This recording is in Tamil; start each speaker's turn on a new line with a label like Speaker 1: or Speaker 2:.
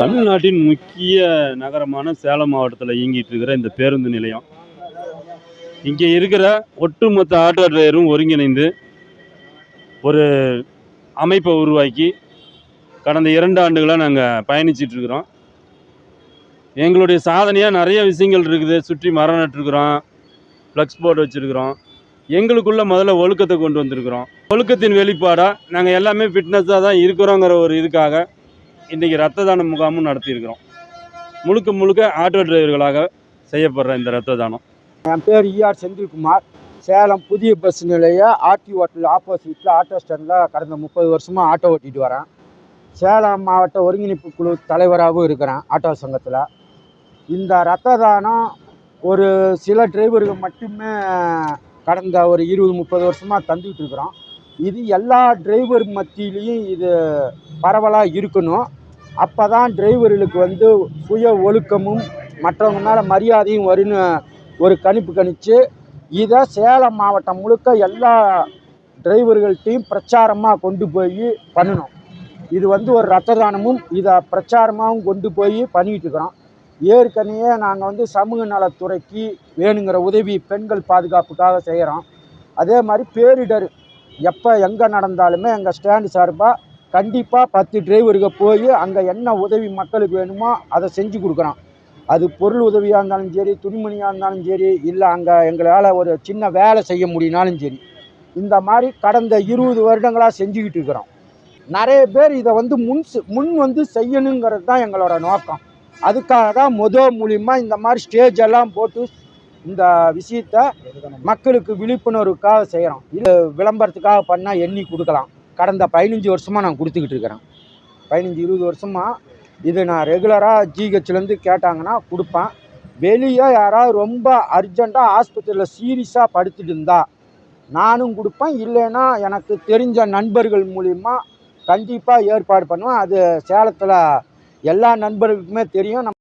Speaker 1: தமிழ்நாட்டின் முக்கிய நகரமான சேலம் மாவட்டத்தில் இயங்கிட்டு இருக்கிற இந்த பேருந்து நிலையம். இங்கே இருக்கிற ஒட்டுமொத்த ஆட்டோ டிரைவரும் ஒருங்கிணைந்து ஒரு அமைப்பை உருவாக்கி கடந்த இரண்டு ஆண்டுகளாக நாங்கள் பயணிச்சிட்டு இருக்கிறோம். எங்களுடைய சாதனையாக நிறைய விஷயங்கள் இருக்குது. சுற்றி மரம் நட்டுருக்குறோம் ஃப்ளக்ஸ் போர்டு வச்சுருக்குறோம். எங்களுக்குள்ள முதல்ல ஒழுக்கத்தை கொண்டு வந்திருக்கிறோம். ஒழுக்கத்தின் வெளிப்பாடாக நாங்கள் எல்லாமே ஃபிட்னஸாக தான் இருக்கிறோங்கிற ஒரு இதுக்காக இன்றைக்கி ரத்த தான முகாமும் நடத்தியிருக்கிறோம். முழுக்க முழுக்க ஆட்டோ டிரைவர்களாக செய்யப்படுற இந்த ரத்த தானம்
Speaker 2: என் பேர் இஆர் செந்தில்குமார். சேலம் புதிய பஸ் நிலைய ஆர்டி ஹோட்டல் ஆப்போசிட்டில் ஆட்டோ ஸ்டாண்டில் கடந்த முப்பது வருஷமாக ஆட்டோ ஓட்டிட்டு வரேன் சேலம் மாவட்ட ஒருங்கிணைப்பு குழு தலைவராகவும் இருக்கிறேன் ஆட்டோ சங்கத்தில். இந்த ரத்த தானம் ஒரு சில டிரைவர்கள் மட்டுமே கடந்த ஒரு இருபது முப்பது வருஷமாக தந்துக்கிட்டு இருக்கிறோம். இது எல்லா டிரைவர் மத்தியிலையும் இது பரவலாக இருக்கணும். அப்போ தான் டிரைவர்களுக்கு வந்து சுய ஒழுக்கமும் மற்றவங்க மேலே மரியாதையும் வரும்னு ஒரு கணிப்பு கணிச்சு இதை சேலம் மாவட்டம் முழுக்க எல்லா டிரைவர்கள்ட்டையும் பிரச்சாரமாக கொண்டு போய் பண்ணணும். இது வந்து ஒரு ரத்த தானமும் இதை பிரச்சாரமாகவும் கொண்டு போய் பண்ணிகிட்டு இருக்கிறோம். ஏற்கனவே நாங்கள் வந்து சமூக நலத்துறைக்கு வேணுங்கிற உதவி பெண்கள் பாதுகாப்புக்காக செய்கிறோம் அதே மாதிரி பேரிடர் எப்போ எங்கே நடந்தாலுமே எங்கள் ஸ்டாண்டு சார்பாக கண்டிப்பாக பத்து டிரைவருக்கு போய் அங்கே என்ன உதவி மக்களுக்கு வேணுமோ அதை செஞ்சு கொடுக்குறோம் அது பொருள் உதவியாக இருந்தாலும் சரி துணிமணியாக இருந்தாலும் சரி இல்லை அங்கே எங்களால் ஒரு சின்ன வேலை செய்ய முடியினாலும் சரி இந்த மாதிரி கடந்த இருபது வருடங்களாக செஞ்சுக்கிட்டு இருக்கிறோம். நிறைய பேர் இதை வந்து முன் செ- முன் வந்து செய்யணுங்கிறது தான் எங்களோட நோக்கம். அதுக்காக தான் முத மூலியமாக இந்த மாதிரி ஸ்டேஜ் எல்லாம் போட்டு இந்த விஷயத்த மக்களுக்கு விழிப்புணர்வுக்காக செய்கிறோம் இது விளம்பரத்துக்காக பண்ணால் எண்ணி கொடுக்கலாம். கடந்த பதினஞ்சு வருஷமாக நான் கொடுத்துக்கிட்டு இருக்கிறேன். பதினஞ்சு இருபது வருஷமாக இது நான் ரெகுலராக ஜிஹெச்லேருந்து கேட்டாங்கன்னா கொடுப்பேன். வெளியே யாராவது ரொம்ப அர்ஜெண்ட்டாக ஆஸ்பத்திரியில் சீரியஸாக படுத்துட்டு இருந்தா நானும் கொடுப்பேன். இல்லைன்னா எனக்கு தெரிஞ்ச நண்பர்கள் மூலிமா கண்டிப்பாக ஏற்பாடு பண்ணுவேன். அது சேலத்தில் எல்லா நண்பர்களுக்குமே தெரியும்.